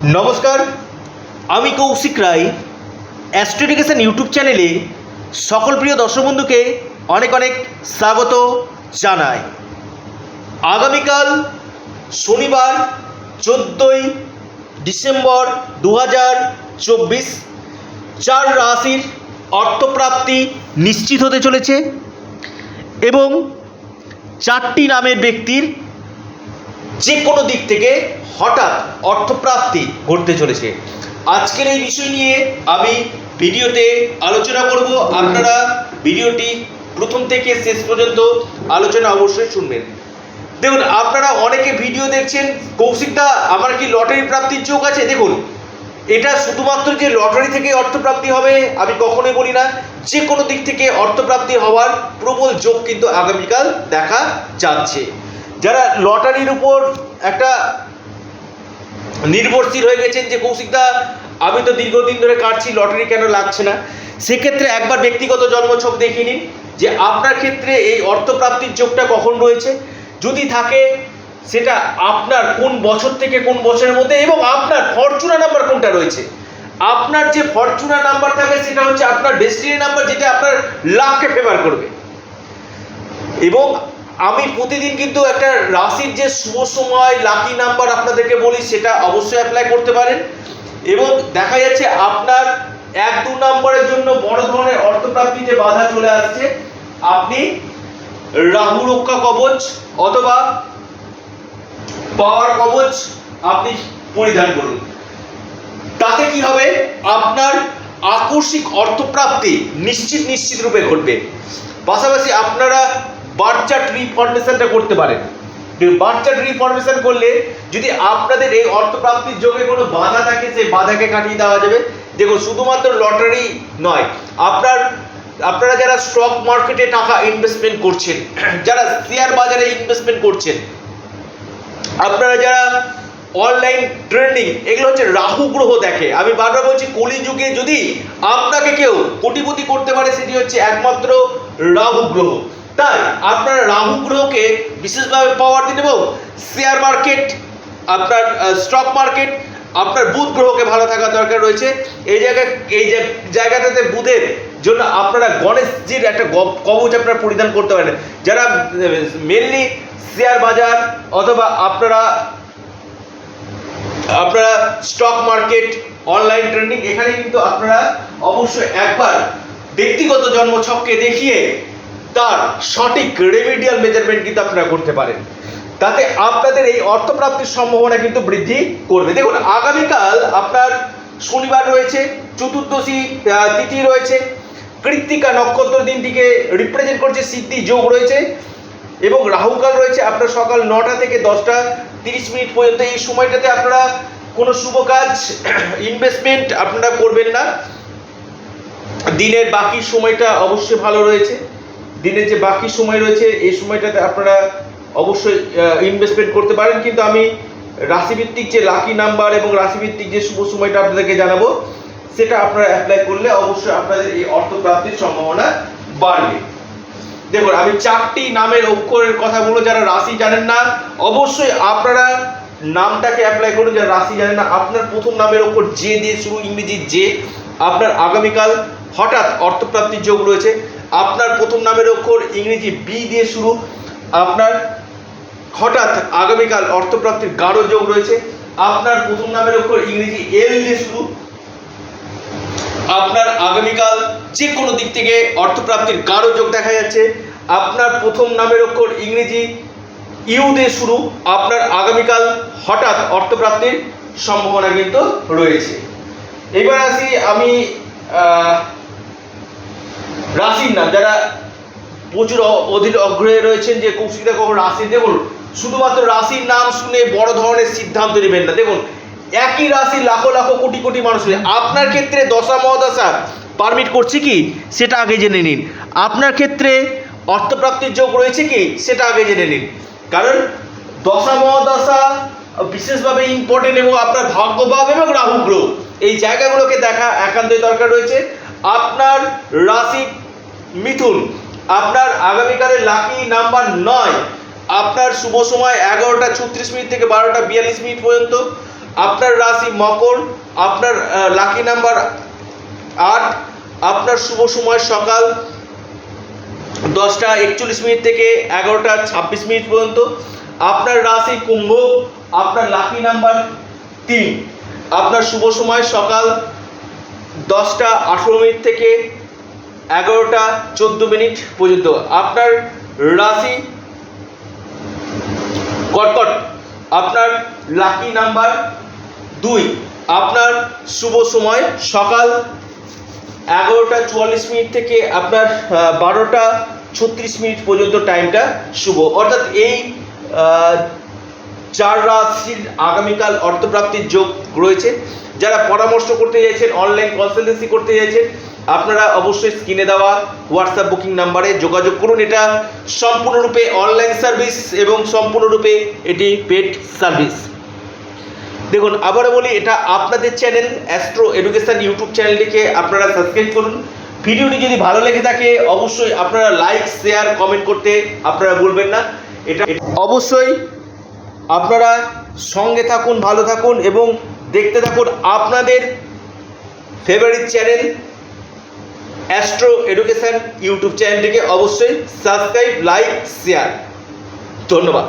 নমস্কার, আমি কৌশিক রায় অ্যাস্ট্রোডিকেশন ইউটিউব চ্যানেলে সকল প্রিয় দর্শক বন্ধুকে অনেক অনেক স্বাগত জানাই। আগামীকাল শনিবার চোদ্দোই ডিসেম্বর দু হাজার চব্বিশ, চার রাশির অর্থপ্রাপ্তি নিশ্চিত হতে চলেছে এবং চারটি নামের ব্যক্তির যে কোনো দিক থেকে হঠাৎ অর্থপ্রাপ্তি ঘটতে চলেছে। আজকের এই বিষয় নিয়ে আমি ভিডিওতে আলোচনা করব। আপনারা ভিডিওটি প্রথম থেকে শেষ পর্যন্ত আলোচনা অবশ্যই শুনবেন। দেখুন, আপনারা অনেকে ভিডিও দেখছেন কৌশিকদা আমার কি লটারি প্রাপ্তির যোগ আছে? দেখুন, এটা শুধুমাত্র যে লটারি থেকে অর্থপ্রাপ্তি হবে, আমি কখনোই বলি না। যে কোনো দিক থেকে অর্থপ্রাপ্তি হওয়ার প্রবল যোগ কিন্তু আগামীকাল দেখা যাচ্ছে। যারা লটারির উপর একটা নির্ভরশীল হয়ে গেছেন যে কৌশিকদা আমি তো দীর্ঘদিন ধরে কাটছি, লটারি কেন লাগছে না? সেক্ষেত্রে একবার ব্যক্তিগত জন্মছক দেখে নিন যে, আপনার ক্ষেত্রে এই অর্থপ্রাপ্তির যোগটা কখন রয়েছে। যদি থাকে, সেটা আপনার কোন বছর থেকে কোন বছরের মধ্যে এবং আপনার ফরচুনা নাম্বার কোনটা রয়েছে? আপনার যে ফরচুনা নাম্বার থাকে, সেটা হচ্ছে আপনার ডেস্টিনি নাম্বার যেটা আপনার লাভকে ফেভার করবে। এবং আমি প্রতিদিন কিন্তু একটা রাশির যে শুভ সময় লাকি নাম্বার আপনাদেরকে বলি, সেটা অবশ্যই অ্যাপ্লাই করতে পারেন। এবং দেখা যাচ্ছে আপনার এক দু নম্বরের জন্য বড় ধরনের অর্থপ্রাপ্তি যে বাধা চলে আসছে। আপনি রাহু রক্ষা কবচ অথবা পাওয়ার কবচ আপনি পরিধান করুন। তাতে কি হবে? আপনার আকস্মিক অর্থপ্রাপ্তি নিশ্চিত নিশ্চিত রূপে ঘটবে। পাশাপাশি আপনারা বার্থ চার্ট রিফরমেশনটা করতে পারেন বার্থ চার্ট রিফরমেশন করলে যদি আপনাদের এই অর্থপ্রাপ্তির যোগে কোনো বাধা থাকে, সেই বাধাকে কাটিয়ে দেওয়া যাবে। দেখুন, শুধুমাত্র লটারি নয়, আপনার, আপনারা যারা স্টক মার্কেটে টাকা ইনভেস্টমেন্ট করছেন, যারা শেয়ার বাজারে ইনভেস্টমেন্ট করছেন, আপনারা যারা অনলাইন ট্রেন্ডিং এগুলো হচ্ছে রাহু গ্রহ দেখে। আমি বারবার বলছি, কলিযুগে যদি আপনাকে কেউ কোটিপতি করতে পারে, সেটি হচ্ছে একমাত্র রাহু গ্রহ। তাই আপনার রাহু গ্রহকে বিশেষভাবে পাওয়ার দিন এবং শেয়ার মার্কেট আপনার স্টক মার্কেট আপনার বুধ গ্রহকে ভালো থাকা দরকার রয়েছে। এই জায়গায়, এই জায়গাটাতে বুধের জন্য আপনারা গণেশজির একটা কবচ আপনারা পরিধান করতে পারেন। যারা মেনলি শেয়ার বাজার অথবা আপনারা আপনারা স্টক মার্কেট অনলাইন ট্রেন্ডিং এখানে কিন্তু আপনারা অবশ্যই একবার ব্যক্তিগত জন্মছককে দেখিয়ে তার সঠিক রেমিডিয়াল মেজারমেন্ট কিন্তু আপনারা করতে পারেন। তাতে আপনাদের এই অর্থপ্রাপ্তির সম্ভাবনা কিন্তু বৃদ্ধি করবে। দেখুন, আগামীকাল আপনার শনিবার রয়েছে, চতুর্দশী তিথি রয়েছে, কৃত্তিকা নক্ষত্র দিনটিকে রিপ্রেজেন্ট করছে, সিদ্ধি যোগ রয়েছে এবং রাহুকাল রয়েছে আপনার সকাল নটা থেকে দশটা তিরিশ মিনিট পর্যন্ত। এই সময়টাতে আপনারা কোনো শুভ কাজ ইনভেস্টমেন্ট আপনারা করবেন না। দিনের বাকি সময়টা অবশ্যই ভালো রয়েছে। দিনের যে বাকি সময় রয়েছে, এই সময়টাতে আপনারা অবশ্যই ইনভেস্টমেন্ট করতে পারেন। কিন্তু আমি রাশিভিত্তিক যে লাকি নাম্বার এবং রাশিভিত্তিক যে শুভ সময়টা আপনাদেরকে জানাব, সেটা আপনারা অ্যাপ্লাই করলে অবশ্যই আপনাদের এই অর্থ প্রাপ্তির সম্ভাবনা বাড়বে। দেখুন, আমি চারটি নামের অক্ষরের কথা বলব, যারা রাশি জানেন না, অবশ্যই আপনারা নামটাকে অ্যাপ্লাই করুন, যারা রাশি জানেন না, আপনার প্রথম নামের অক্ষর যে দিয়ে শুরু, ইংরেজি যে আপনার আগামীকাল হঠাৎ অর্থপ্রাপ্তির যোগ রয়েছে। আপনার প্রথম নামের অক্ষর ইংরেজি বি দিয়ে শুরু। আপনার হঠাৎ আগামীকাল অর্থপ্রাপ্তির গাঢ় যোগ রয়েছে। আপনার প্রথম নামের অক্ষর ইংরেজি এল দিয়ে শুরু। আপনার আগামীকাল যে কোনো দিক থেকে অর্থপ্রাপ্তির গাঢ় যোগ দেখা যাচ্ছে। আপনার প্রথম নামের অক্ষর ইংরেজি ইউ দিয়ে শুরু। আপনার আগামীকাল হঠাৎ অর্থপ্রাপ্তির সম্ভাবনা কিন্তু রয়েছে। এবার আসি আমি রাশির নাম যারা প্রচুর অধীর অগ্রহে রয়েছেন যে কৌশিকদা কখন রাশি দেখুন, শুধুমাত্র রাশির নাম শুনে বড় ধরনের সিদ্ধান্ত নেবেন না। দেখুন, একই রাশি লাখো লাখো কোটি কোটি মানুষ আপনার ক্ষেত্রে দশা মহাদশা পারমিট করছে কি? সেটা আগে জেনে নিন। আপনার ক্ষেত্রে অর্থপ্রাপ্তির যোগ রয়েছে কি? সেটা আগে জেনে নিন। কারণ, দশা মহাদশা বিশেষভাবে ইম্পর্টেন্ট এবং আপনার ভাগ্যভাব এবং রাহু গ্রহ। এই জায়গাগুলোকে দেখা একান্তই দরকার রয়েছে। আপনার রাশি মিথুন, আপনার আগামীকালের লাকি নাম্বার নয়। আপনার শুভ সময় এগারোটা ছত্রিশ মিনিট থেকে বারোটা বিয়াল্লিশ মিনিট পর্যন্ত। আপনার রাশি মকর, আপনার লাকি নাম্বার আট। আপনার শুভ সময় সকাল দশটা একচল্লিশ মিনিট থেকে এগারোটা ছাব্বিশ মিনিট পর্যন্ত। আপনার রাশি কুম্ভ, আপনার লাকি নাম্বার তিন। আপনার শুভ সময় সকাল দশটা আঠেরো মিনিট থেকে এগারোটা চোদ্দ মিনিট পর্যন্ত। আপনার রাশি কর্কট আপনার লাকি নাম্বার দুই। আপনার শুভ সময় সকাল এগারোটা চুয়াল্লিশ মিনিট থেকে আপনার বারোটা ছত্রিশ মিনিট পর্যন্ত টাইমটা শুভ। অর্থাৎ এই চার রাশির আগামীকাল অর্থপ্রাপ্তির যোগ রয়েছে। যারা পরামর্শ করতে চাইছেন অনলাইন কনসালটেন্সি করতে চাইছেন, আপনারা অবশ্যই স্ক্রিনে দেওয়া হোয়াটসঅ্যাপ বুকিং নাম্বারে যোগাযোগ করুন। এটা সম্পূর্ণরূপে অনলাইন সার্ভিস এবং সম্পূর্ণরূপে এটি পেড সার্ভিস দেখুন, আবারও বলি, এটা আপনাদের চ্যানেল অ্যাস্ট্রো এডুকেশন ইউটিউব চ্যানেলটিকে আপনারা সাবস্ক্রাইব করুন। ভিডিওটি যদি ভালো লেগে থাকে, অবশ্যই আপনারা লাইক শেয়ার কমেন্ট করতে আপনারা ভুলবেন না। এটা অবশ্যই আপনারা সঙ্গে থাকুন, ভালো থাকুন এবং দেখতে থাকুন আপনাদের favourite channel astro education YouTube চ্যানেলটিকে অবশ্যই সাবস্ক্রাইব লাইক শেয়ার ধন্যবাদ।